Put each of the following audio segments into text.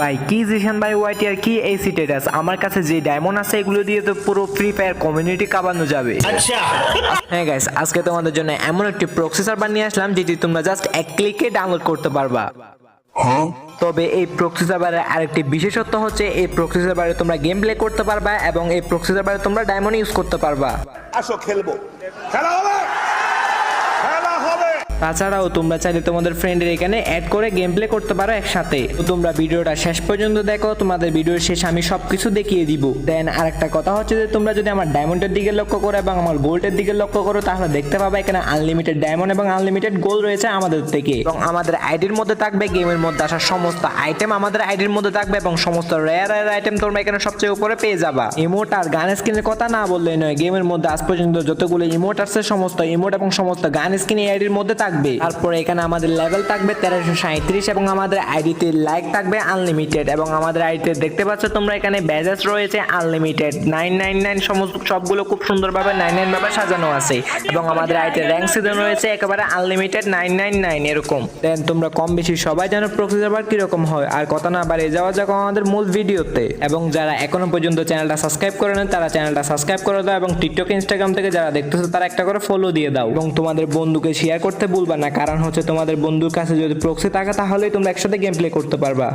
ভাই কি জিশান ভাই ওয়াইটি আর কি এই স্টেটাস আমার কাছে যে ডায়মন্ড আছে এগুলো দিয়ে তো পুরো ফ্রি ফায়ার কমিউনিটি কাবানো যাবে। হ্যাঁ গাইস আজকে তোমাদের জন্য এমন একটি প্রসেসর বানিয়ে আসলাম যেটি তোমরা জাস্ট এক ক্লিকে ডাউনলোড করতে পারবা। তবে এই প্রক্সিসার বারে আরেকটি বিশেষত্ব হচ্ছে এই প্রক্সিসার বারে তোমরা গেম প্লে করতে পারবা এবং এই প্রক্সিসার বারে তোমরা ডায়মন্ড ইউজ করতে পারবা। আসো খেলব। খেলা হবে? তাছাড়াও তোমরা চাইলে তোমাদের ফ্রেন্ডের এখানে অ্যাড করে গেম প্লে করতে পারো একসাথে। তো তোমরা ভিডিওটা শেষ পর্যন্ত দেখো, তোমাদের ভিডিওর শেষে আমি সবকিছু দেখিয়ে দিব। দেন আরেকটা কথা হচ্ছে যে, তোমরা যদি আমার ডায়মন্ডের দিকে লক্ষ্য করো এবং আমার গোল্ডের দিকে লক্ষ্য করো, তাহলে দেখতে পাবে এখানে আনলিমিটেড ডায়মন্ড এবং আনলিমিটেড গোল্ড রয়েছে আমাদের থেকে। এবং আমাদের আইডির মধ্যে থাকবে গেমের মধ্যে আসা সমস্ত আইটেম আমাদের আইডির মধ্যে থাকবে এবং সমস্ত রেয়ার রেয়ার আইটেম তোমরা এখানে সবচেয়ে উপরে পেয়ে যাবা। ইমোট আর গান স্কিনের কথা না বললেই নয় গেমের মধ্যে আজ পর্যন্ত যতগুলো ইমোট আছে সমস্ত ইমোট এবং সমস্ত গান স্কিন এই আইডির মধ্যে থাকবে। তারপরে এখানে আমাদের লেভেল থাকবে তেরোশো সাঁত্রিশ এবং আমাদের আইডিতে লাইক থাকবে আনলিমিটেড এবং আমাদের আইডিতে দেখতে পাচ্ছ তোমরা এখানে ব্যাজেস রয়েছে আনলিমিটেড নাইন নাইন নাইন সমস্ত সবগুলো খুব সুন্দরভাবে নাইন নাইন ভাবে সাজানো আছে এবং আমাদের আইডিতে র্যাঙ্ক সিজন রয়েছে একেবারে আনলিমিটেড নাইন নাইন নাইন এরকম। দেন তোমরা কম বেশি সবাই জানো প্রক্সিস আবার কীরকম হয়। আর কথা না বাড়িয়ে যাওয়া যাক আমাদের মূল ভিডিওতে। এবং যারা এখনও পর্যন্ত চ্যানেলটা সাবস্ক্রাইব করে নেন তারা চ্যানেলটা সাবস্ক্রাইব করে দাও এবং টিকটক ইনস্টাগ্রাম থেকে যারা দেখতেছো, তারা একটা করে ফলো দিয়ে দাও। এবং তোমাদের বন্ধুকে শেয়ার করতে ভুলবা না। কারণ হচ্ছে তোমাদের বন্ধুর কাছে যদি প্রক্সি থাকে, তাহলেই তোমরা একসাথে গেম প্লে করতে পারবা।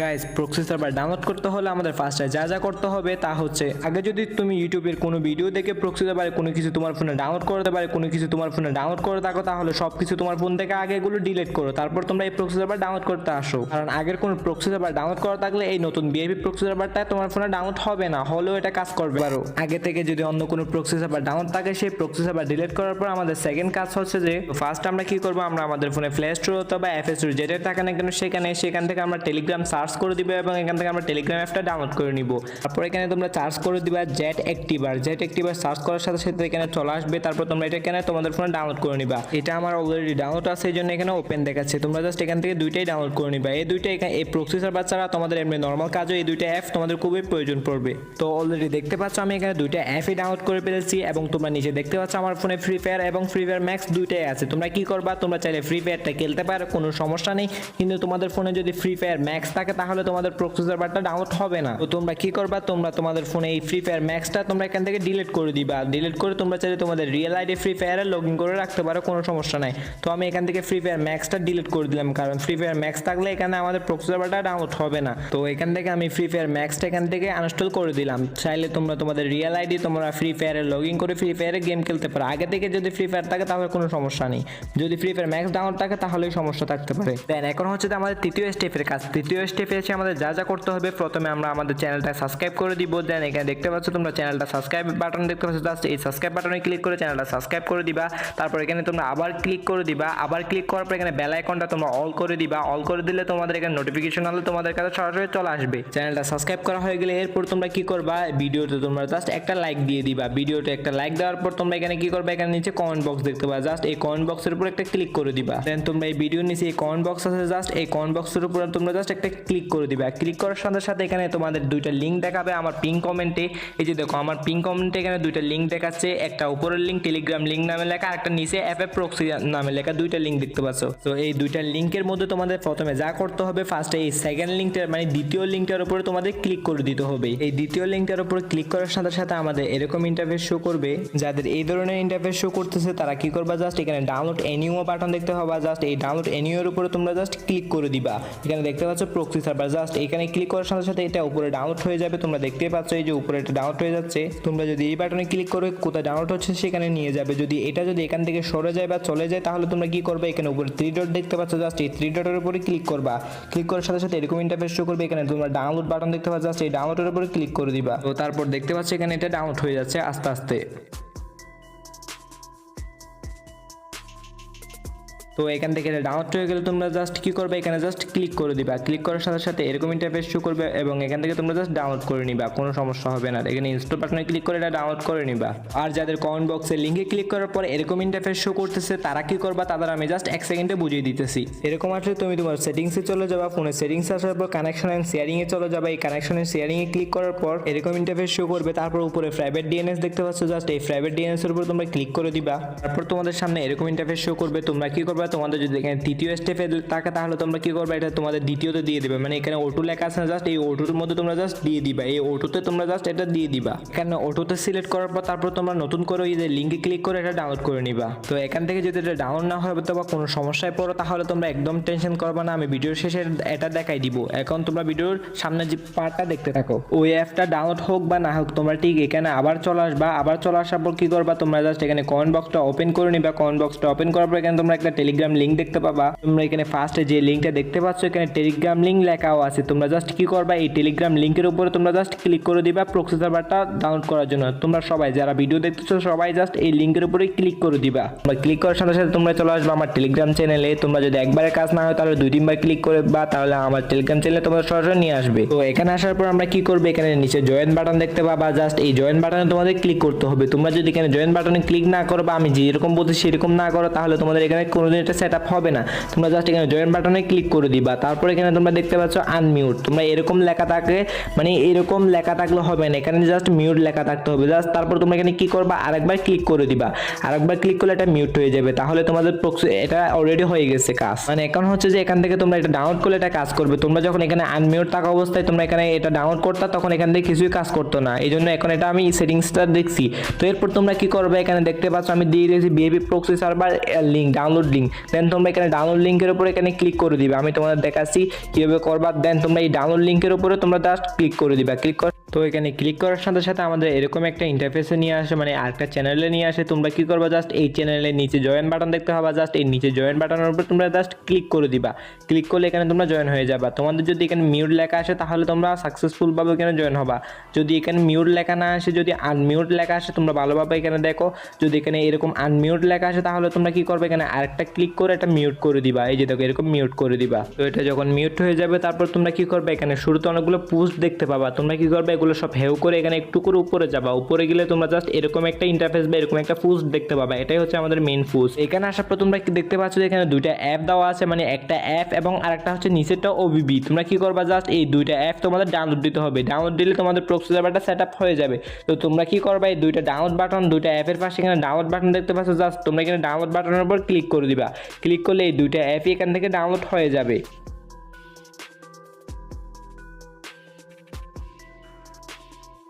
গাইস প্রক্সি সার্ভার ডাউনলোড করতে হলে আমাদের ফার্স্টে যা যা করতে হবে তা হচ্ছে, আগে যদি তুমি ইউটিউবের কোনো ভিডিও দেখে প্রক্সি সার্ভারে কোনো কিছু তোমার ফোনে ডাউনলোড করতে পারে, কোনো কিছু তোমার ফোনে ডাউনলোড করে থাকো, তাহলে সব কিছু তোমার ফোন থেকে আগে এগুলো ডিলিট করো, তারপর তোমরা এই প্রক্সি সার্ভার ডাউনলোড করতে আসো। কারণ আগের কোনো প্রক্সি সার্ভার ডাউনলোড করা থাকলে এই নতুন বিআইপি প্রক্সি সার্ভারটা তোমার ফোনে ডাউনলোড হবে না, হলেও এটা কাজ করবে। পারো আগে থেকে যদি অন্য কোনো প্রক্সি সার্ভার ডাউনলোড থাকে, সেই প্রক্সি সার্ভার ডিলিট করার পর আমাদের সেকেন্ড কাজ হচ্ছে যে ফার্স্ট আমরা কি করব? আমরা আমাদের ফোনে প্লে স্টোর অথবা এফএস যেটা থাকে না কেন, সেখানে, সেখান থেকে আমরা টেলিগ্রাম সার্চ করে দিবে এবং এখান থেকে আমরা টেলিগ্রাম অ্যাপটা ডাউনলোড করে নিব। তারপর এখানে তোমরা সার্চ করে দিবা jet activator jet activator search করার সাথে সাথে এখানে চলে আসবে। তারপর তোমরা এটা এখানে তোমাদের ফোনে ডাউনলোড করে নিবা। এটা আমার অলরেডি ডাউনলোড আছে এই জন্য এখানে ওপেন দেখাচ্ছে। তোমরা জাস্ট এখান থেকে দুইটাই ডাউনলোড করে নিবা। এই দুইটা এখানে, এই প্রসেসর বাচ্চারা তোমাদের এমনি নর্মাল কাজও এই দুইটা অ্যাপ তোমাদের খুবই প্রয়োজন পড়বে। তো অলরেডি দেখতে পাচ্ছ, আমি এখানে দুইটা অ্যাপই ডাউনলোড করে ফেলেছি এবং তোমরা নিচে দেখতে পাচ্ছ আমার ফোনে ফ্রি ফায়ার এবং ফ্রি ফায়ার ম্যাক্স দুইটাই আছে। তোমরা কি করবা? তোমরা চাইলে ফ্রি ফায়ারটা খেলতে পারো, কোনো সমস্যা নেই। কিন্তু তোমাদের ফোনে যদি ফ্রি ফায়ার ম্যাক্স থাকে তাহলে তোমাদের প্রসেসর বারটা ডাউনলোড হবে না। তো তোমরা কি করবা? তোমরা তোমাদের ফোনে এই ফ্রি ফায়ার ম্যাক্সটা তোমরা এখান থেকে ডিলিট করে দিবা। ডিলিট করে তোমরা চাইলে তোমাদের রিয়েল আইডি ফ্রি ফায়ারে লগ ইন করে রাখতে পারো, কোনো সমস্যা নাই। তো আমি এখান থেকে ফ্রি ফায়ার ম্যাক্সটা ডিলিট করে দিলাম, কারণ ফ্রি ফায়ার ম্যাক্স থাকলে এখানে আমাদের প্রসেসর বারটা ডাউনলোড হবে না। তো এখান থেকে আমি ফ্রি ফায়ার ম্যাক্সটা এখান থেকে আনস্টল করে দিলাম। চাইলে তোমরা তোমাদের রিয়েল আইডি তোমরা ফ্রি ফায়ারে লগ ইন করে ফ্রি ফায়ারে গেম খেলতে পারো। আগে থেকে যদি ফ্রি ফায়ার থাকে, তাহলে কোনো সমস্যা নেই। যদি ফ্রি ফায়ার ম্যাক্স ডাউনলোড থাকে, তাহলেই সমস্যা থাকতে পারে। দেন, এখন হচ্ছে আমাদের তৃতীয় স্টেপের কাজ। তৃতীয় স্টেপে এসে আমাদের যা যা করতে হবে, প্রথমে আমরা আমাদের চ্যানেলটা সাবস্ক্রাইব করে দিব। দেন এখানে দেখতে পাচ্ছ তোমরা চ্যানেলটা সাবস্ক্রাইব বাটন দেখতে পাচ্ছ। জাস্ট এই সাবস্ক্রাইব বাটনে ক্লিক করে চ্যানেলটা সাবস্ক্রাইব করে দিবা। তারপর এখানে তোমরা আবার ক্লিক করে দিবা। আবার ক্লিক করার পর এখানে বেল আইকনটা তোমরা অল করে দিবা। অল করে দিলে তোমাদের এখানে নোটিফিকেশন হলে তোমাদের কাছে সরাসরি চলে আসবে। চ্যানেলটা সাবস্ক্রাইব করা হয়ে গেলে এরপর তোমরা কি করবা? ভিডিওতে তোমরা জাস্ট একটা লাইক দিয়ে দিবা। ভিডিওতে একটা লাইক দেওয়ার পর তোমরা এখানে কি করবে? এখানে নিচে কমেন্ট বক্স দেখতে পাবা। জাস্ট এই কমেন্ট বক্সের উপর একটা ক্লিক করে দিবা। দেন তোমরা এই ভিডিওর নিচে এই কমেন্ট বক্স আছে। জাস্ট এই কমেন্ট বক্সের উপর তোমরা জাস্ট একটা ক্লিক করে দিবা। ক্লিক করার সাথে সাথে এখানে তোমাদের দুইটা লিঙ্ক দেখাবে আমার পিন কমেন্টে এই যে দেখো, আমার পিন কমেন্টে এখানে দুইটা লিঙ্ক দেখাচ্ছে। একটা উপরের লিঙ্ক টেলিগ্রাম লিঙ্ক নামে লেখা, আর একটা নিচে অ্যাপ অ্যাপ প্রক্সি নামে লেখা দুইটা লিঙ্ক দেখতে পাচ্ছ। তো এই দুইটা লিঙ্কের মধ্যে তোমাদের প্রথমে যা করতে হবে ফার্স্টে এই সেকেন্ড লিঙ্কটার মানে দ্বিতীয় লিঙ্কটার উপরে তোমাদের ক্লিক করে দিতে হবে। এই দ্বিতীয় লিঙ্কটার উপরে ক্লিক করার সাথে সাথে আমাদের এরকম ইন্টারফেস শো করবে। যাদের এই ধরনের ইন্টারফেস শো করতেছে, তারা কি করবা জাস্ট এখানে ডাউনলোড এনিও বাটন দেখতে হবে। জাস্ট এই ডাউনলোড এনিওর উপরে তোমরা জাস্ট ক্লিক করে দিবা। এখানে দেখতে পাচ্ছ প্রক্সি সার্ভার, জাস্ট এখানে ক্লিক করার সাথে সাথে এটা উপরে ডাউনলোড হয়ে যাবে। তোমরা দেখতেই পাচ্ছ এই যে উপরে এটা ডাউনলোড হয়ে যাচ্ছে। তোমরা যদি এই বাটনে ক্লিক করে, কোথায় ডাউনলোড হচ্ছে সেখানে নিয়ে যাবে। যদি এটা যদি এখান থেকে সরে যায় বা চলে যায়, তাহলে তোমরা কি করবে? এখানে উপরে থ্রি ডট দেখতে পাচ্ছ, জাস্ট এই থ্রি ডটের উপরে ক্লিক করবা। ক্লিক করার সাথে সাথে এরকম ইন্টারফেস শো করবে। এখানে তোমরা ডাউনলোড বাটন দেখতে পাচ্ছ, জাস্ট এই ডাউনলোডের উপরে ক্লিক করে দিবা। তো তারপর দেখতে পাচ্ছ এখানে এটা ডাউনলোড হয়ে যাচ্ছে আস্তে আস্তে। তো এখান থেকে ডাউনলোড হয়ে গেলে তোমরা জাস্ট কি করবে? এখানে জাস্ট ক্লিক করে দিবা। ক্লিক করার সাথে সাথে এরকম ইন্টারফেস শো করবে এবং এখান থেকে তোমরা জাস্ট ডাউনলোড করে নিবা, কোনো সমস্যা হবে না। এখানে ইনস্টল বাটনে ক্লিক করে এটা ডাউনলোড করে নিবা। আর যাদের কমেন্ট বক্সে লিঙ্কে ক্লিক করার পর এরকম ইন্টারফেস শো করতেছে, তারা কি করবা? তাদের আমি জাস্ট এক সেকেন্ডে বুঝিয়ে দিতেছি। এরকম আসলে তুমি তোমার সেটিংসে চলে যাবা ফোনের সেটিংসে আসার পর কানেকশন অ্যান্ড শেয়ারিং এ চলে যাবা। এই কানেকশন অ্যান্ড শেয়ারিং এ ক্লিক করার পর এরকম ইন্টারফেস শো করবে, তারপর উপরে প্রাইভেট ডিএনএস দেখতে পাচ্ছ জাস্ট এই প্রাইভেট ডিএনএস এর উপর তোমরা ক্লিক করে দিবা। তারপর তোমাদের সামনে এরকম ইন্টারফেস শো করবে, তোমরা কি করবে? তোমাদের যদি এখানে তৃতীয় স্টেপে থাকে, তাহলে তোমরা কি করবে? এটা তোমাদের দ্বিতীয়তে দিয়ে দিবে। মানে এখানে ওটু লেখা আছে জাস্ট এই ওটুর মধ্যে তোমরা জাস্ট দিয়ে দিবা। এই ওটুতে তোমরা জাস্ট এটা দিয়ে দিবা। এখানে ওটুতে সিলেক্ট করার পর তারপর তোমরা নতুন করে ওই যে লিঙ্কে ক্লিক করে এটা ডাউনলোড করে নিবা। তো এখান থেকে যদি এটা ডাউনলোড না হয় বা কোনো সমস্যায় পড়ো, তাহলে তোমরা একদম টেনশন করবে না, আমি ভিডিওর শেষে এটা দেখাই দিব। এখন তোমরা ভিডিওর সামনে যে পার্টটা দেখতে থাকো, ওই অ্যাপটা ডাউনলোড হোক বা না হোক, তোমরা ঠিক এখানে আবার চলে আসবা। আবার চলে আসার পর কি করবা? তোমরা জাস্ট এখানে কমেন্ট বক্সটা ওপেন করে নিবা। কমেন্ট বক্সটা ওপেন করার পর এখানে তোমরা একটা টেলিগ্রাম লিঙ্ক দেখতে পাবা। তোমরা এখানে ফার্স্টে যে লিঙ্কটা দেখতে পাচ্ছ, এখানে টেলিগ্রাম লিঙ্ক লেখাও আছে। তোমরা জাস্ট কি করবা, এই টেলিগ্রাম লিঙ্কের উপরে তোমরা জাস্ট ক্লিক করে দিবা প্রক্সি সার্ভারটা ডাউনলোড করার জন্য। তোমরা সবাই, যারা ভিডিও দেখতেছো, সবাই জাস্ট এই লিঙ্কের উপরে ক্লিক করে দিবা। তোমরা ক্লিক করার সাথে সাথে তোমরা চলে আসবে আমার টেলিগ্রাম চ্যানেলে তোমরা যদি একবারে কাজ না হয়, তাহলে দুই তিনবার ক্লিক করে বা তাহলে আমার টেলিগ্রাম চ্যানেলে তোমরা সরাসরি নিয়ে আসবে। তো এখানে আসার পর আমরা কি করব, এখানে নিচে জয়েন বাটন দেখতে পাবা। জাস্ট এই জয়েন বাটনে তোমাদের ক্লিক করতে হবে। তোমরা যদি এখানে জয়েন বাটনে ক্লিক না করো বা আমি যেরকম বলছি সেরকম না করো, তাহলে তোমাদের এখানে কোনোদিন এটা সেট আপ হবে না। তোমরা জাস্ট এখানে জয়েন বাটনে ক্লিক করে দিবা। তারপর এখানে তোমরা দেখতে পাচ্ছ আনমিউট তোমরা এরকম লেখা থাকে মানে এরকম লেখা থাকলে হবে না। এখানে জাস্ট মিউট লেখা থাকতে হবে। জাস্ট তারপর তোমরা এখানে কি করবা? আরেকবার ক্লিক করে দিবা। আরেকবার ক্লিক করলে এটা মিউট হয়ে যাবে। তাহলে তোমাদের এটা অলরেডি হয়ে গেছে কাজ। মানে এখন হচ্ছে যে এখান থেকে তোমরা এটা ডাউনলোড করলে এটা কাজ করবে। তোমরা যখন এখানে আনমিউট থাকা অবস্থায় তোমরা এখানে এটা ডাউনলোড করতা, তখন এখান থেকে কিছুই কাজ করতো না। এই জন্য এখন এটা আমি সেটিংসটা দেখছি। তো এরপর তোমরা কি করবে? এখানে দেখতে পাচ্ছ, আমি দিয়ে দিয়েছি বিএবি proxy server link download link then তোমরা এখানে ডাউনলোড লিঙ্কের উপরে এখানে ক্লিক করে দিবে। আমি তোমাদের দেখাচ্ছি কীভাবে করবা। দেন তোমরা এই ডাউনলোড লিঙ্কের উপরে তোমরা জাস্ট ক্লিক করে দিবা। ক্লিক কর তো এখানে ক্লিক করার সাথে সাথে আমাদের এরকম একটা ইন্টারফেসে নিয়ে আসে মানে আরেকটা চ্যানেলে নিয়ে আসে। তোমরা কি করবা? জাস্ট এই চ্যানেলের নিচে জয়েন বাটন দেখতে হবে। জাস্ট এই নিচে জয়েন বাটনের উপর তোমরা জাস্ট ক্লিক করে দিবা। ক্লিক করলে এখানে তোমরা জয়েন হয়ে যাবা। তোমাদের যদি এখানে মিউট লেখা আসে, তাহলে তোমরা সাকসেসফুল ভাবে এখানে জয়েন হবা। যদি এখানে মিউট লেখা না আসে, যদি আনমিউট লেখা আসে, তোমরা ভালোভাবে এখানে দেখো। যদি এখানে এরকম আনমিউট লেখা আসে, তাহলে তোমরা কি করবে? এখানে আরেকটা ক্লিক করে এটা মিউট করে দিবা। এই যে দেখো, এরকম মিউট করে দিবা। তো এটা যখন মিউট হয়ে যাবে, তারপর তোমরা কি করবে? এখানে শুরুতে অনেকগুলো পোস্ট দেখতে পাবা। তোমরা কি করবে? এগুলো সব হেউ করে এখানে একটু করে উপরে যাবা। উপরে গেলে তোমরা জাস্ট এরকম একটা ইন্টারফেস বা এরকম একটা পোস্ট দেখতে পাবা। এটাই হচ্ছে আমাদের মেন পোস্ট এখানে আসার পর তোমরা দেখতে পাচ্ছ যে এখানে দুইটা অ্যাপ দেওয়া আছে মানে একটা অ্যাপ এবং আরেকটা হচ্ছে নিচেরটা ওবিবি তোমরা কি করবা জাস্ট এই দুইটা অ্যাপ তোমাদের ডাউনলোড দিতে হবে। ডাউনলোড দিলে তোমাদের প্রক্সি সার্ভারটা সেট আপ হয়ে যাবে। তো তোমরা কি করবা, এই দুইটা ডাউনলোড বাটন দুইটা অ্যাপের পাশে এখানে ডাউনলোড বাটন দেখতে পাচ্ছ জাস্ট তোমরা এখানে ডাউনলোড বাটনের উপর ক্লিক করে দিবা। ক্লিক করলে এই দুইটা অ্যাপই এখান থেকে ডাউনলোড হয়ে যাবে।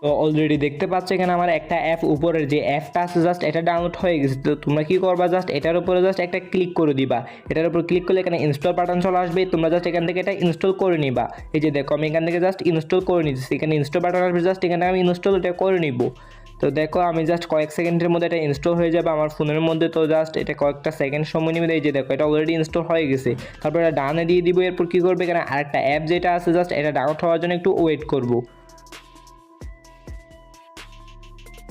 তো অলরেডি দেখতে পাচ্ছ এখানে আমার একটা অ্যাপ উপরের যে অ্যাপটা আছে জাস্ট এটা ডাউনলোড হয়ে গেছে। তো তোমরা কি করবা জাস্ট এটার উপরে জাস্ট একটা ক্লিক করে দিবা। এটার উপর ক্লিক করলে এখানে ইনস্টল বাটন চলে আসবে। তোমরা জাস্ট এখান থেকে এটা ইনস্টল করে নিবা। এই যে দেখো, আমি এখান থেকে জাস্ট ইনস্টল করে নিচ্ছি এখানে ইনস্টল বাটন আসবে জাস্ট এখানে আমি ইনস্টল এটা করে নিব। তো দেখো, আমি জাস্ট কয়েক সেকেন্ডের মধ্যে এটা ইনস্টল হয়ে যাবে আমার ফোনের মধ্যে। তো জাস্ট এটা কয়েকটা সেকেন্ড সময় নিবে। এই যে দেখো, এটা অলরেডি ইনস্টল হয়ে গেছে। তারপর এটা ডানে দিয়ে দিব। এরপর কি করবে, এখানে আরেকটা অ্যাপ যেটা আছে জাস্ট এটা ডাউনলোড হওয়ার জন্য একটু ওয়েট করব।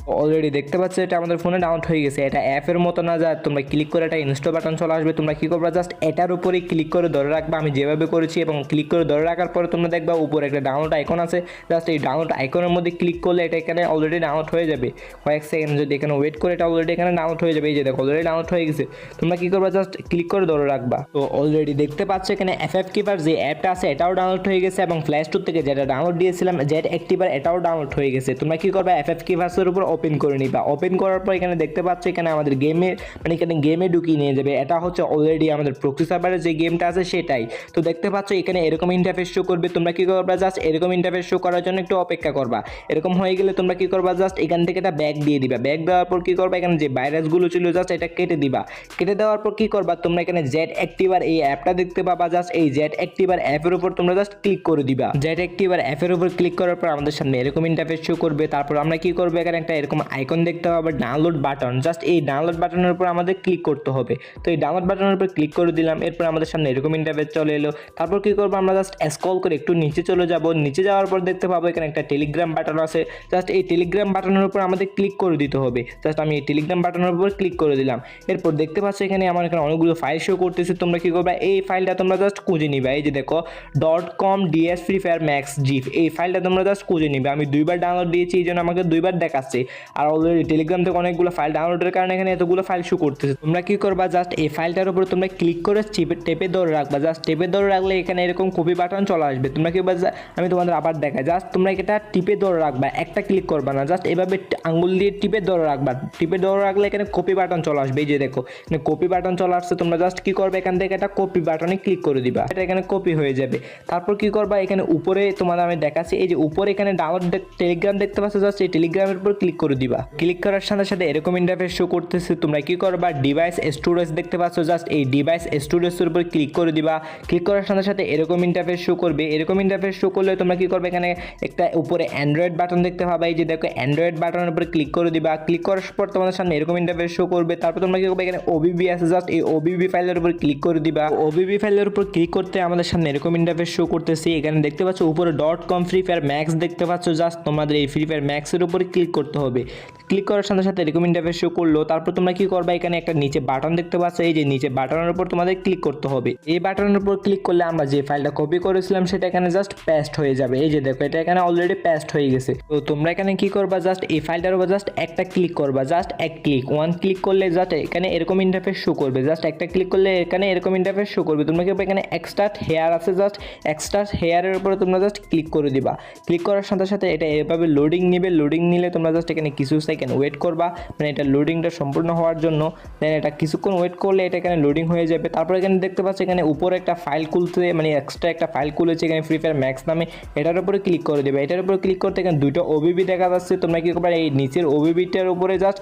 অলরেডি দেখতে পাচ্ছ, এটা আমাদের ফোনে ডাউনলোড হয়ে গেছে। এটা অ্যাপের মতো না, যা তোমরা ক্লিক করে এটা ইনস্টল বাটন চলে আসবে। তোমরা কি করবে জাস্ট এটার উপরেই ক্লিক করে ধরে রাখবা। আমি যেভাবে করেছি এবং ক্লিক করে ধরে রাখার পরে তোমরা দেখবা, উপরে একটা ডাউনলোড আইকন আছে। জাস্ট এই ডাউনলোড আইকনের মধ্যে ক্লিক করলে এটা এখানে অলরেডি ডাউনলোড হয়ে যাবে। কয়েক সেকেন্ড যদি এখানে ওয়েট করে, এটা অলরেডি এখানে ডাউনলোড হয়ে যাবে। এই যে দেখো অলরেডি ডাউনলোড হয়ে গেছে। তোমরা কি করবা জাস্ট ক্লিক করে ধরে রাখবা। তো অলরেডি দেখতে পাচ্ছ এখানে এফ এফ কিপার যে অ্যাপটা আছে, এটাও ডাউনলোড হয়ে গেছে এবং প্লে স্টোর থেকে যেটা ডাউনলোড দিয়েছিলাম জেট অ্যাক্টিভার এটাও ডাউনলোড হয়ে গেছে। তোমরা কি করবা এফ এফ কিপার্সের উপর ওপেন করে নিবা। ওপেন করার পর এখানে দেখতে পাচ্ছ এখানে আমাদের গেমে মানে এখানে গেমে ঢুকিয়ে নিয়ে যাবে। এটা হচ্ছে অলরেডি আমাদের প্রক্সি সার্ভারের যে গেমটা আছে সেটাই। তো দেখতে পাচ্ছ এখানে এরকম ইন্টারফেস শো করবে। তোমরা কি করবা জাস্ট এরকম ইন্টারফেস শো করার জন্য একটু অপেক্ষা করবা। এরকম হয়ে গেলে তোমরা কি করবা জাস্ট এখান থেকে এটা ব্যাগ দিয়ে দিবা। ব্যাগ দেওয়ার পর কি করবা? এখানে যে ভাইরাসগুলো ছিল জাস্ট এটা কেটে দিবা। কেটে দেওয়ার পর কি করবা? তোমরা এখানে জেট অ্যাক্টিভার এই অ্যাপটা দেখতে পাবা জাস্ট এই জেট অ্যাক্টিভার অ্যাপের উপর তোমরা জাস্ট ক্লিক করে দিবা। জেট অ্যাক্টিভার অ্যাপের উপর ক্লিক করার পর আমাদের সামনে এরকম ইন্টারফেস শো করবে। তারপর আমরা কী করব? এখানে একটা এরকম আইকন দেখতে পাবে ডাউনলোড বাটন জাস্ট এই ডাউনলোড বাটনের উপর আমাদের ক্লিক করতে হবে। তো এই ডাউনলোড বাটনের উপর ক্লিক করে দিলাম, এরপর আমাদের সামনে এরকম ইন্টারভেস চলে এলো। তারপর কি করব আমরা? জাস্ট স্ক্রল করে একটু নিচে চলে যাব। নিচে যাওয়ার পর দেখতে পাবো এখানে একটা টেলিগ্রাম বাটন আছে। জাস্ট এই টেলিগ্রাম বাটনের উপর আমাদের ক্লিক করে দিতে হবে। জাস্ট আমি এই টেলিগ্রাম বাটনের উপর ক্লিক করে দিলাম। এরপর দেখতে পাচ্ছ এখানে আমার এখানে অনেকগুলো ফাইল শো করতেছে। তোমরা কি করবে? এই ফাইলটা তোমরা জাস্ট খুঁজে নিবে। এই যে দেখো dot com DS Free Fire Max zip এই ফাইলটা তোমরা জাস্ট খুঁজে নিবে। আমি দুইবার ডাউনলোড দিয়েছি, এই জন্য আমাকে দুইবার দেখাচ্ছে। আর অলরেডি টেলিগ্রাম থেকে অনেকগুলো ফাইল ডাউনলোডের কারণে এখানে এতগুলো ফাইল শো করতেছে। তোমরা কি করবা? জাস্ট এই ফাইলটার উপর তোমরা ক্লিক করে টেপে ধরে রাখবা। জাস্ট টেপে ধরে রাখলে এখানে এরকম কপি বাটন চলে আসবে। তোমরা কি আমি তোমাদের আবার দেখাই। জাস্ট তোমরা এটা টিপে ধরে রাখবা। একটা ক্লিক করবা না। জাস্ট এভাবে আঙ্গুল দিয়ে টিপে ধরে রাখবা। টিপে ধরে রাখলে এখানে কপি বাটন চলে আসবে। এই যে দেখো, এখানে কপি বাটন চলে আসছে। তোমরা জাস্ট কি করবে? এখান থেকে একটা কপি বাটনে ক্লিক করে দিবা। এটা এখানে কপি হয়ে যাবে। তারপর কি করবা? এখানে উপরে তোমাদের আমি দেখাচ্ছি। এই যে উপরে এখানে ডাউনলোড টেলিগ্রাম দেখতে পাচ্ছ? জাস্ট এই টেলিগ্রামের উপর ক্লিক করে দিবা। ক্লিক করার সাথে সাথে এরকম ইন্টারফেস শো করতেছে, তোমরা কি করবা? ডিভাইস স্টোরেজ দেখতে পাচ্ছ জাস্ট এই ডিভাইস স্টোরেজের উপর ক্লিক করে দিবা। ক্লিক করার সাথে সাথে এরকম ইন্টারফেস শো করবে। এরকম ইন্টারফেস শো করলে তোমরা কি করবে? এখানে একটা উপরে অ্যান্ড্রয়েড বাটন দেখতে পাবে। এই যে দেখো অ্যান্ড্রয়েড বাটনের উপর ক্লিক করে দিবা। ক্লিক করার পর তোমাদের সামনে এরকম ইন্টারফেস শো করবে। তারপর তোমরা কি করবে? এখানে ওবিবি আছে জাস্ট এই ওবিবি ফাইলের উপর ক্লিক করে দিবা। ওবিবি ফাইলের উপর ক্লিক করতে আমাদের সামনে এরকম ইন্টারফেস শো করতেছে। এখানে দেখতে পাচ্ছ, উপরে dot com Free Fire Max দেখতে পাচ্ছ জাস্ট তোমাদের এই ফ্রি ফায়ার ম্যাক্সের উপর ক্লিক করতে হবে। ক্লিক করার সাথে সাথে এরকম ইন্টারফেস শো করল। তারপর তোমরা কি করবা? এখানে একটা নিচে বাটন দেখতে পাচ্ছ। এই যে নিচে বাটনের উপর তোমাদের ক্লিক করতে হবে। এই বাটনের উপর ক্লিক করলে আমরা যে ফাইলটা কপি করেছিলাম, সেটা এখানে জাস্ট পেস্ট হয়ে যাবে। এই যে দেখো, এটা এখানে অলরেডি পেস্ট হয়ে গেছে। তো তোমরা এখানে কি করবা? জাস্ট এই ফাইলটার উপর জাস্ট একটা ক্লিক করবা। জাস্ট এক ক্লিক ওয়ান ক্লিক করলে জাস্ট এখানে এরকম ইন্টারফেস শো করবে। জাস্ট একটা ক্লিক করলে এখানে এরকম ইন্টারফেস শো করবে। তোমরা কি করবে? এখানে এক্সট্রা হেয়ার আছে জাস্ট এক্সট্রা হেয়ারের উপরে তোমরা জাস্ট ক্লিক করে দিবা। ক্লিক করার সাথে সাথে এটা এভাবে লোডিং নিবে। লোডিং নিলে তোমরা জাস্ট এখানে কিছু সেকেন্ড ওয়েট করবা মানে এটা লোডিংটা সম্পূর্ণ হওয়ার জন্য দেন এটা কিছুক্ষণ ওয়েট করলে এটা এখানে লোডিং হয়ে যাবে। তারপর এখানে দেখতে পাচ্ছ এখানে উপরে একটা ফাইল খুলতে মানে এক্সট্রা একটা ফাইল খুলেছে এখানে ফ্রি ফায়ার ম্যাক্স নামে। এটার উপরে ক্লিক করে দেবে। এটার উপরে ক্লিক করতে এখানে দুটো ওবিবি দেখা যাচ্ছে। তোমরা কি করবে? এই নিচের ওবিবিটার উপরে জাস্ট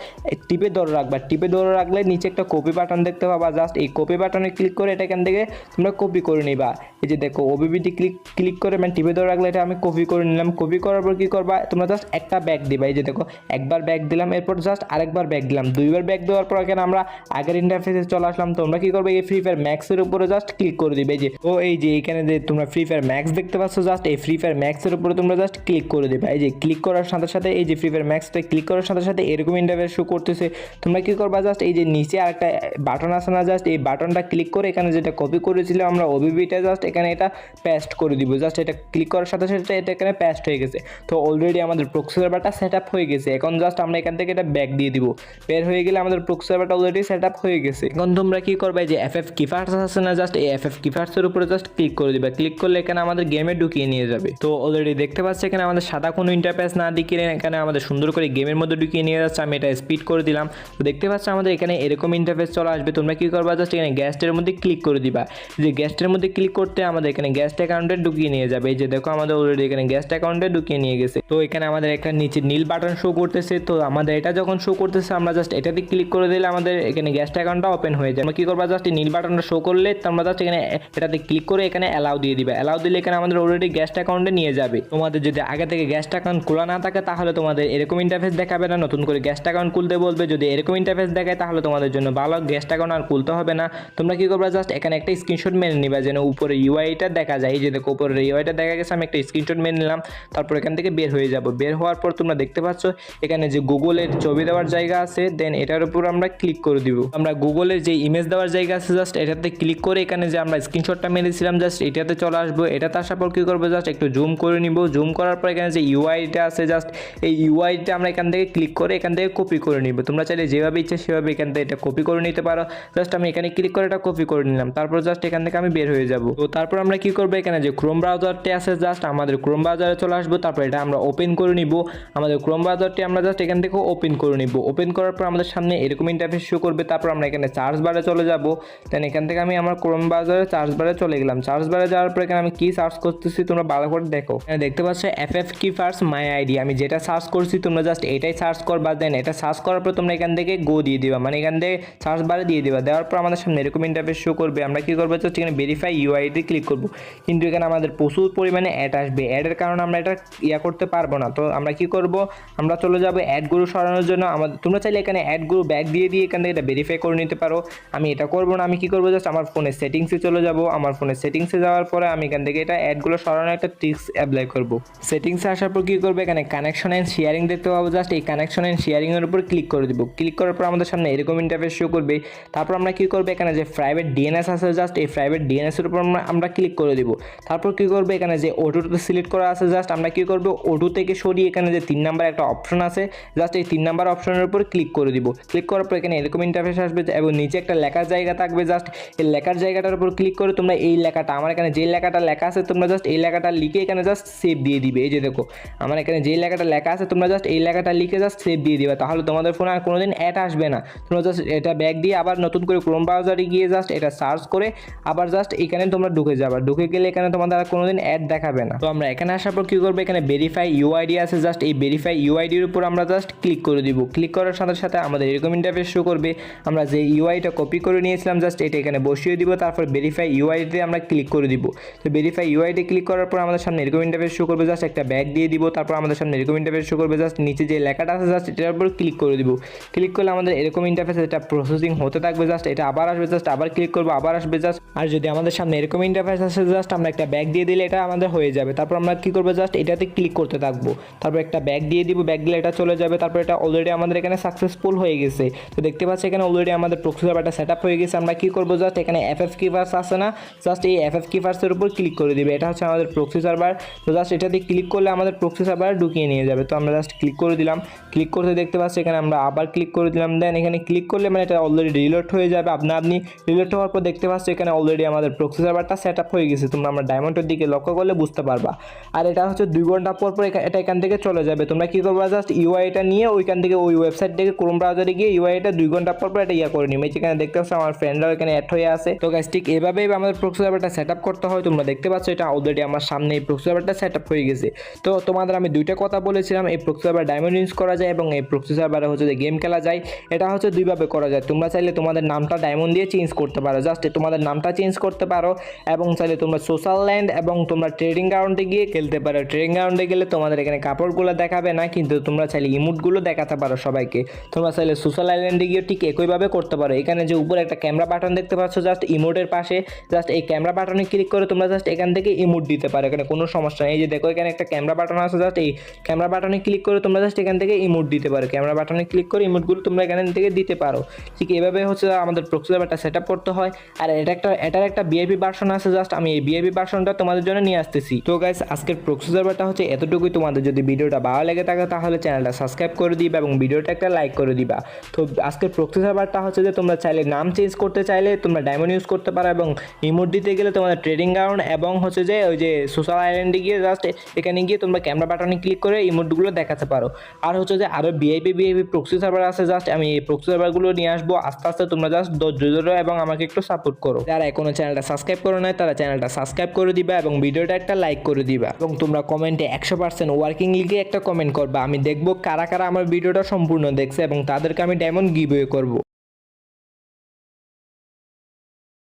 টিপে ধরে রাখবা। টিপে ধরে রাখলে নিচে একটা কপি বাটন দেখতে পাবা। জাস্ট এই কপি বাটনে ক্লিক করে এটা এখান থেকে তোমরা কপি করে নিবা। এই যে দেখো ওবিবিটি ক্লিক ক্লিক করে মানে টিপে ধরে রাখলে এটা আমি কপি করে নিলাম। কপি করার পর কি করবা? তোমরা জাস্ট একটা ব্যাগ দিবা। এই যে দেখো একবার ব্যাগ দিলাম, এরপর জাস্ট আরেকবার ব্যাগ দিলাম। দুইবার ব্যাগ দেওয়ার পর এখানে আমরা আগের ইন্টারফেসে চলে আসলাম। তোমরা কি করবে? এই ফ্রি ফায়ার ম্যাক্সের উপরে জাস্ট ক্লিক করে দিবে। যে, ও, এই যে এখানে যে তোমরা ফ্রি ফায়ার ম্যাক্স দেখতে পাচ্ছ জাস্ট এই ফ্রি ফায়ার ম্যাক্সের উপরে তোমরা জাস্ট ক্লিক করে দেবে। এই যে ক্লিক করার সাথে সাথে এই যে ফ্রি ফায়ার ম্যাক্সটা ক্লিক করার সাথে সাথে এরকম ইন্টারফেস শো করতেছে। তোমরা কি করবা? জাস্ট এই যে নিচে আরেকটা বাটন আছে না জাস্ট এই বাটনটা ক্লিক করে এখানে যেটা কপি করেছিলাম আমরা ওবিবিটা জাস্ট এখানে এটা পেস্ট করে দিব। জাস্ট এটা ক্লিক করার সাথে সাথে এটা এখানে পেস্ট হয়ে গেছে। তো অলরেডি আমাদের প্রক্সি সার্ভারটা সেট আপ হয়ে গেছে। এখন জাস্ট আমরা এখান থেকে এটা ব্যাক দিয়ে দিব। বের হয়ে গেলে আমাদের প্রক্সি সার্ভারটা অলরেডি সেট আপ হয়ে গেছে। এখন তোমরা কি করবে যে এফ এফ কিফার্স আছে না জাস্ট এই এফ এফ কিফার্সের উপরে জাস্ট ক্লিক করে দিবে। ক্লিক করলে এখানে আমাদের গেমে ঢুকিয়ে নিয়ে যাবে। তো অলরেডি দেখতে পাচ্ছি এখানে আমাদের সাদা কোনো ইন্টারফেস না দেখিয়ে এখানে আমাদের সুন্দর করে গেমের মধ্যে ঢুকিয়ে নিয়ে যাচ্ছে। আমি এটা স্পিড করে দিলাম। তো দেখতে পাচ্ছ আমাদের এখানে এরকম ইন্টারফেস চলে আসবে। তোমরা কি করবা জাস্ট এখানে গ্যাসটের মধ্যে ক্লিক করে দিবা। যে গ্যাসটের মধ্যে ক্লিক করতে আমাদের এখানে গ্যাস অ্যাকাউন্টে ঢুকিয়ে নিয়ে যাবে। এই যে দেখো আমাদের অলরেডি এখানে গ্যাস অ্যাকাউন্টে ঢুকিয়ে নিয়ে গেছে। তো এখানে আমাদের একটা নিচে নীল বাটন শো করতেছে, তো আমাদের এটা যখন শো করতেছে, আমরা জাস্ট এটাতে ক্লিক করে দিলে আমাদের এখানে গ্যাস অ্যাকাউন্টটা ওপেন হয়ে যায়। আমরা কি করবা? জাস্ট নীল বাটনটা শো করলে তোমরা জাস্ট এখানে এটাতে ক্লিক করে এখানে অ্যালাউ দিয়ে দিবে। অ্যালাউ দিলে এখানে আমাদের অলরেডি গ্যাস অ্যাকাউন্টে নিয়ে যাবে। তোমাদের যদি আগে থেকে গ্যাস অ্যাকাউন্ট খোলা না থাকে, তাহলে তোমাদের এরকম ইন্টারফেস দেখাবে না। নতুন করে গ্যাস অ্যাকাউন্ট খুলতে বলবে। যদি এরকম ইন্টারফেস দেখায়, তাহলে তোমাদের জন্য ভালো। গ্যাস অ্যাকাউন্ট আর খুলতে হবে না। তোমরা কি করবা? জাস্ট এখানে একটা স্ক্রিনশট মেরে নিবা, যেন উপরে ইউআইটা দেখা যায়। যে দেখো, উপরে ইউআইটা দেখা গেছে, আমি একটা স্ক্রিনশট মেরে নিলাম। তারপর এখান থেকে বের হয়ে যাব। বের হওয়ার পর তোমরা দেখতে পাচ্ছ এখানে যে গুগলের ছবি দেওয়ার জায়গা আছে দেন এটার উপর আমরা ক্লিক করে দিব। আমরা গুগলের যে ইমেজ দেওয়ার জায়গা আছে জাস্ট এটাতে ক্লিক করে এখানে যে আমরা স্ক্রিনশটটা মেরেছিলাম জাস্ট এটাতে চলে আসব। এটাতে আসার পর কী করব? জাস্ট একটু জুম করে নিব। জুম করার পর এখানে যে ইউআইটা আছে জাস্ট এই ইউআইটা আমরা এখান থেকে ক্লিক করে এখান থেকে কপি করে নিব। তোমরা চাইলে যেভাবে ইচ্ছে সেভাবে এখান থেকে এটা কপি করে নিতে পারো। জাস্ট আমি এখানে ক্লিক করে এটা কপি করে নিলাম। তারপর জাস্ট এখান থেকে আমি বের হয়ে যাব। তো তারপর আমরা কি করব? এখানে যে ক্রোম ব্রাউজারটি আছে জাস্ট আমাদের ক্রোম ব্রাউজারে চলে আসব। তারপর এটা আমরা ওপেন করে নিব। আমাদের ক্রোম ব্রাউজারটি আমরা জাস্ট এখান থেকে ওপেন করে নিব। ওপেন করার পর আমাদের সামনে এরকম ইন্টারফেস শো করবে, তারপর আমরা এখানে চার্জ বারে চলে যাব। দেন এখান থেকে আমি আমার ক্রোম ব্রাউজারে চার্জ বারে চলে গেলাম। চার্জ বারে যাওয়ার পর এখানে আমি কি সার্চ করতেছি তোমরা ভালো করে দেখো। দেখতে পাচ্ছ এফ এফ কি ফার্স্ট মাই আইডি আমি যেটা সার্চ করছি তোমরা জাস্ট এটাই সার্চ করবা। দেন এটা সার্চ করার পর তোমরা এখান থেকে গো দিয়ে দিবা। মানে এখান থেকে সার্চ বারে দিয়ে দিবা। দেওয়ার পর আমাদের সামনে এরকম ইন্টারফেস শো করবে। আমরা কি করব? জাস্ট এখানে ভেরিফাই ইউআইডি ক্লিক করব। কিন্তু এখানে আমাদের প্রচুর পরিমাণে অ্যাড আসবে। অ্যাডের কারণে আমরা এটা ইয়া করতে পারব না। তো আমরা কি করব? আমরা চলে যাব অ্যাড গুরু সরানোর জন্য। আমাদের তোমরা চাইলে এখানে অ্যাড গুরু ব্যাক দিয়ে দিয়ে এখান থেকে এটা ভেরিফাই করে নিতে পারো। আমি এটা করব না, আমি কি করব? জাস্ট আমার ফোনের সেটিংসে চলে যাব। আমার ফোনের সেটিংসে যাওয়ার পরে আমি এখান থেকে এটা অ্যাডগুলো সরানোর একটা ট্রিক্স অ্যাপ্লাই করব। সেটিংসে আসার পর কী করব? এখানে কানেকশন অ্যান্ড শেয়ারিং দেখতে পাবো। জাস্ট এই কানেকশন অ্যান্ড শেয়ারিংয়ের উপর ক্লিক করে দেবো। ক্লিক করার পর আমাদের সামনে এরকম ইন্টারফেস শো করবে। তারপর আমরা কী করব? এখানে যে প্রাইভেট ডিএনএস আছে জাস্ট এই প্রাইভেট ডিএনএসের উপর আমরা ক্লিক করে দেবো। তারপর কী করব? এখানে যে ওটুতে সিলেক্ট করা আছে জাস্ট আমরা কী করব? ওটু থেকে সরিয়ে এখানে যে তিন নাম্বার একটা অপশন আছে জাস্ট এই তিন নাম্বার অপশনের উপর ক্লিক করে দিব। ক্লিক করার পর এখানে এরকম ইন্টারফেস আসবে এবং নিচে একটা লেখার জায়গা থাকবে জাস্ট এই লেখার জায়গাটার উপর ক্লিক করে তোমরা এই লেখাটা, আমার এখানে যে লেখাটা লেখা আছে, তোমরা জাস্ট এই লেখাটা লিখে এখানে জাস্ট সেভ দিয়ে দিবে। এই যে দেখো, আমার এখানে যে লেখাটা লেখা আছে, তোমরা জাস্ট এই লেখাটা লিখে জাস্ট সেভ দিয়ে দিবে। তাহলে তোমাদের ফোনে আর কোনোদিন অ্যাড আসবে না। তোমরা জাস্ট এটা ব্যাগ দিয়ে আবার নতুন করে ক্রোম ব্রাউজারে গিয়ে জাস্ট এটা সার্চ করে আবার জাস্ট এখানে তোমরা ঢুকে যাবে। ঢুকে গেলে এখানে তোমাদের আর কোনোদিন অ্যাড দেখাবে না। তো আমরা এখানে আসার পর কী করব? এখানে ভেরিফাই ইউআইডি আছে জাস্ট এই ভেরিফাই ইউআইডির উপর আমরা জাস্ট ক্লিক করে দিব। ক্লিক করার সাথে সাথে আমাদের এরকম ইন্টারফেস শো করবে। আমরা যে ইউআইটা কপি করে নিয়েছিলাম জাস্ট এটা এখানে বসিয়ে দিব, তারপর ভেরিফাই ইউআইডিতে আমরা ক্লিক করে দিব। তো ভেরিফাই ইউআইতে ক্লিক করার পর আমাদের সামনে এরকম ইন্টারফেস শো করবে জাস্ট একটা ব্যাগ দিয়ে দিব, তারপর আমাদের সামনে এরকম ইন্টারফেস শো করবে জাস্ট নিচে যে লেখাটা আছে জাস্ট এটার উপর ক্লিক করে দিব। ক্লিক করলে আমাদের এরকম ইন্টারফেস এটা প্রসেসিং হতে থাকবে জাস্ট এটা আবার আসবে জাস্ট আবার ক্লিক করব, আবার আসবে জাস্ট আর যদি আমাদের সামনে এরকম ইন্টারফেস আসে জাস্ট আমরা একটা ব্যাগ দিয়ে দিলে এটা আমাদের হয়ে যাবে। তারপর আমরা কি করব জাস্ট এটাতে ক্লিক করতে থাকব। তারপর একটা ব্যাগ দিয়ে দিব ব্যাগ দিলে এটা চলে যাবে, তারপর এটা অলরেডি আমাদের এখানে সাকসেসফুল হয়ে গেছে। তো দেখতে পাচ্ছি এখানে অলরেডি আমাদের প্রক্সি সার্ভারটা সেট হয়ে গেছে। আমরা কী করব? জাস্ট এখানে এফ এফ কিভার্স আছে না? জাস্ট এই এফ এফ কিভার্সের উপর ক্লিক করে দিবে। এটা হচ্ছে আমাদের প্রক্সি সার্ভার তো জাস্ট এটাতে ক্লিক করলে আমাদের প্রক্সি সার্ভার ঢুকিয়ে নিয়ে যাবে। তো আমরা জাস্ট ক্লিক করে দিলাম। ক্লিক করতে দেখতে পাচ্ছি এখানে আমরা আবার ক্লিক করে দিলাম। দেন এখানে ক্লিক করলে মানে এটা অলরেডি রিলোড হয়ে যাবে। আপনা আপনি রিলোড হওয়ার পর দেখতে পাচ্ছি এখানে অলরেডি আমাদের প্রক্সি সার্ভারটা সেট আপ হয়ে গেছে। তোমরা আমরা ডায়মন্ডের দিকে লক্ষ্য করলে বুঝতে পারবা। আর এটা হচ্ছে দুই ঘণ্টা পর পর এটা এখান থেকে চলে যাবে। তোমরা কি করবা? জাস্ট ইউআইটা নিয়ে ওইখান থেকে ওই ওয়েবসাইট থেকে ক্রোম ব্রাউজারে গিয়ে ইউআইটা দুই ঘণ্টা পর পর এটা ইয়া করে নিবে। যেখানে দেখতে পাচ্ছ আমার ফ্রেন্ডরাও এখানে অ্যাড হয়ে আছে। তো গাইস ঠিক এভাবেই আমাদের প্রক্সি সার্ভারটা সেট আপ করতে হয়। তোমরা দেখতে পাচ্ছ এটা অলরেডি আমার সামনে এই প্রক্সি সার্ভারটা সেট আপ হয়ে গেছে। তো তোমাদের আমি দুইটা কথা বলেছিলাম। এই প্রক্সি সার্ভার ডায়মন্ড ইউজ করা যায় এবং এই প্রক্সি সার্ভারে হচ্ছে যে গেম খেলা যায়। এটা হচ্ছে দুইভাবে করা যায়। তোমরা চাইলে তোমাদের নামটা ডায়মন্ড দিয়ে চেঞ্জ করতে পারো। জাস্ট তোমাদের নামটা চেঞ্জ করতে পারো এবং চাইলে তোমরা সোশ্যাল ল্যান্ড এবং তোমরা ট্রেডিং গ্রাউন্ডে গিয়ে খেলতে পারো। ট্রেডিং গ্রাউন্ডে গেলে তোমাদের এখানে কাপড়গুলো দেখাবে না, কিন্তু তোমরা চাইলে ইমুটগুলো দেখাতে পারো সবাইকে। তোমরা চাইলে সোশ্যাল আইল্যান্ডে গিয়ে ঠিক একইভাবে করতে পারো। এখানে যে উপরে একটা ক্যামেরা বাটন দেখতে পাচ্ছ জাস্ট ইমোটের পাশে জাস্ট এই ক্যামেরা বাটনে ক্লিক করে তোমরা জাস্ট এখান থেকে ইমোট দিতে পারো, এখানে কোনো সমস্যা নেই। এই যে দেখো, এখানে একটা ক্যামেরা বাটন আছে জাস্ট এই ক্যামেরা বাটনে ক্লিক করে তোমরা জাস্ট এখান থেকে ইমোট দিতে পারো। ক্যামেরা বাটনে ক্লিক করে ইমোটগুলো তোমরা এখান থেকে দিতে পারো। ঠিক এভাবে হচ্ছে আমাদের প্রক্সি সার্ভারটা সেট আপ করতে হয়। আর এটা একটা, এটার একটা বিআইপি ভার্সন আছে জাস্ট আমি এই বিআইপি ভার্সনটা তোমাদের জন্য নিয়ে আসতেছি। তো গাইস আজকের প্রক্সি সার্ভারটা হচ্ছে এতটুকুই। তোমাদের যদি ভিডিওটা ভালো লেগে থাকে তাহলে চ্যানেলটা সাবস্ক্রাইব করে দিবা এবং ভিডিওটা একটা লাইক করে দিবা। তো আজকের প্রক্সি সার্ভারটা হচ্ছে যে, তোমরা চাইলে নাম চেঞ্জ করতে চাইলে তোমরা ডায়মন্ড ইউজ করতে পারো এবং ইমোট দিতে গেলে তোমাদের ট্রেডিং গ্রাউন্ড এবং হচ্ছে যে, ওই যে সোশ্যাল আইল্যান্ডে গিয়ে জাস্ট এখানে গিয়ে তোমরা ক্যামেরা বাটনে ক্লিক করে ইমোটগুলো দেখাতে পারো। আর হচ্ছে যে আরও বিআইপি বিআইপি প্রক্সি সার্ভার আছে জাস্ট আমি এই প্রক্সি সার্ভারগুলো নিয়ে আসব। আস্তে আস্তে তোমরা জাস্ট ধৈর্য ধরো এবং আমাকে একটু সাপোর্ট করো। যারা এখনও চ্যানেলটা সাবস্ক্রাইব করো না তারা চ্যানেলটা সাবস্ক্রাইব করে দিবা এবং ভিডিওটা একটা লাইক করে দিবা। এবং তোমরা কমেন্টে একশো পার্সেন্ট ওয়ার্কিং লিগে একটা কমেন্ট করবা। আমি দেখব কারা কারা আমার ভিডিওটা সম্পূর্ণ দেখছে এবং তাদেরকে আমি ডায়মন্ড গিভ করব।